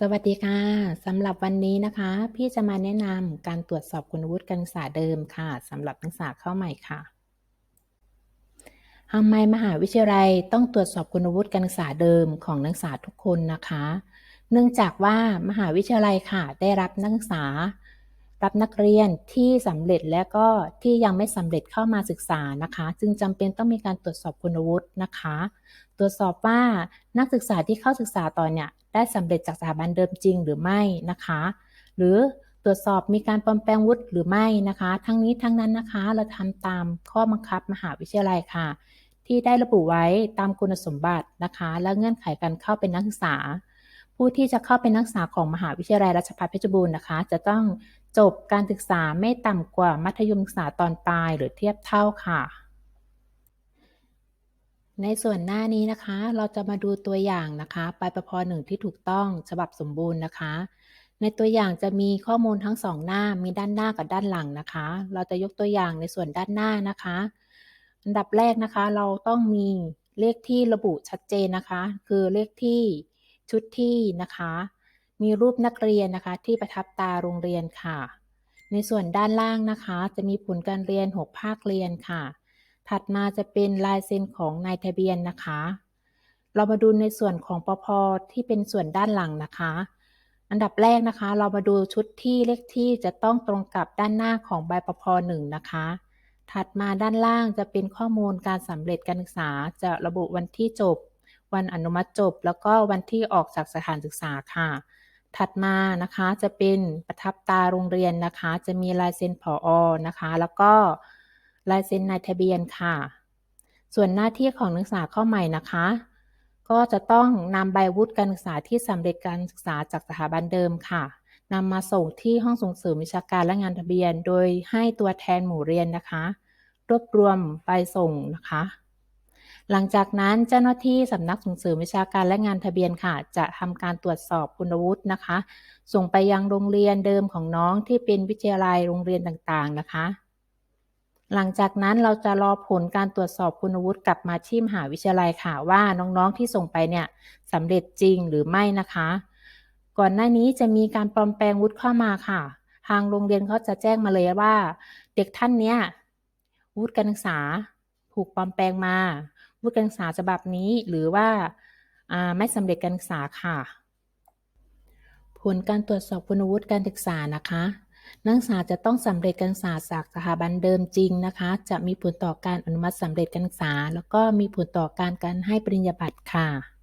สวัสดีค่ะสำหรับวันนี้นะคะ พี่จะมาแนะนำการตรวจสอบคุณวุฒิการศึกษาเดิมค่ะสำหรับนักศึกษาเข้าใหม่ค่ะทำไมมหาวิทยาลัยต้องตรวจสอบคุณวุฒิการศึกษาเดิมของนักศึกษาทุกคนนะคะ เนื่องจากว่ามหาวิทยาลัยค่ะ ได้รับนักศึกษา รับนักเรียนที่สำเร็จและก็ที่ยังไม่สำเร็จเข้ามาศึกษานะคะ จึงจำเป็นต้องมีการตรวจสอบคุณวุฒินะคะ ตรวจสอบว่านักศึกษาที่เข้าศึกษาต่อเนี่ยได้สำเร็จจากสถาบันเดิมจริงหรือไม่นะคะ หรือตรวจสอบมีการปลอมแปลงวุฒิหรือไม่นะคะ ทั้งนี้ทั้งนั้นนะคะ เราทำตามข้อบังคับมหาวิทยาลัยค่ะ ที่ได้ระบุไว้ตามคุณสมบัตินะคะ และเงื่อนไขการเข้าเป็นนักศึกษา ผู้ที่จะเข้าเป็นนักศึกษาของมหาวิทยาลัยราชภัฏเพชรบูรณ์นะคะ จะต้องจบการศึกษาไม่ต่ำกว่ามัธยมศึกษาตอนปลายหรือเทียบเท่าค่ะ ในส่วนหน้านี้นะคะ เราจะมาดูตัวอย่างนะคะปปพอหนึ่งที่ถูกต้องฉบับสมบูรณ์นะคะ ในตัวอย่างจะมีข้อมูลทั้งสองหน้ามีด้านหน้ากับด้านหลังนะคะ เราจะยกตัวอย่างในส่วนด้านหน้านะคะอันดับแรกนะคะ เราต้องมีเลขที่ระบุชัดเจนนะคะ คือเลขที่ ชุดที่นะคะ มีรูปนักเรียนนะคะ ที่ประทับตาโรงเรียนค่ะ ในส่วนด้านล่างนะคะ จะมีผลการเรียน 6 ภาคเรียนค่ะ ถัดมาจะเป็นลายเซ็นของนายทะเบียนนะคะ เรามาดูในส่วนของปพที่เป็นส่วนด้านหลังนะคะ อันดับแรกนะคะ เรามาดูชุดที่เลขที่จะต้องตรงกับด้านหน้าของใบปพหนึ่งนะคะถัดมาด้านล่างจะเป็นข้อมูลการสำเร็จการศึกษาจะระบุวันที่จบ วันอนุมัติจบ แล้วก็วันที่ออกจากสถานศึกษาค่ะ ถัดมานะคะจะเป็นประทับตาโรงเรียนนะคะ จะมีลายเซ็นผออนะคะ แล้วก็ลายเซ็นนายทะเบียนค่ะ ส่วนหน้าที่ของนักศึกษาเข้าใหม่นะคะ ก็จะต้องนำใบวุฒิการศึกษาที่สำเร็จการศึกษาจากสถาบันเดิมค่ะนำมาส่งที่ห้องส่งเสริมวิชาการและงานทะเบียน โดยให้ตัวแทนหมู่เรียนนะคะ รวบรวมใบส่งนะคะ หลังจากนั้นเจ้าหน้าที่สำนักส่งเสริมวิชาการและงานทะเบียนค่ะ จะทำการตรวจสอบคุณวุฒินะคะ ส่งไปยังโรงเรียนเดิมของน้องที่เป็นวิทยาลัยโรงเรียนต่างๆนะคะ หลังจากนั้นเราจะรอผลการตรวจสอบคุณวุฒิกลับมาที่มหาวิทยาลัยค่ะว่าน้องๆที่ส่งไปเนี่ยสำเร็จจริงหรือไม่นะคะ ก่อนหน้านี้จะมีการปลอมแปลงวุฒิเข้ามาค่ะ ทางโรงเรียนเขาจะแจ้งมาเลยว่า เด็กท่านเนี้ยวุฒิการศึกษาถูกปลอมแปลงมา วุฒิการศึกษาฉบับนี้ หรือว่าไม่สำเร็จการศึกษาค่ะ ผลการตรวจสอบคุณวุฒิการศึกษานะคะนักศึกษาจะต้องสำเร็จการศึกษาจากสถาบันเดิมจริงนะคะ จะมีผลต่อการอนุมัติสำเร็จการศึกษา แล้วก็มีผลต่อการการให้ปริญญาบัตรค่ะ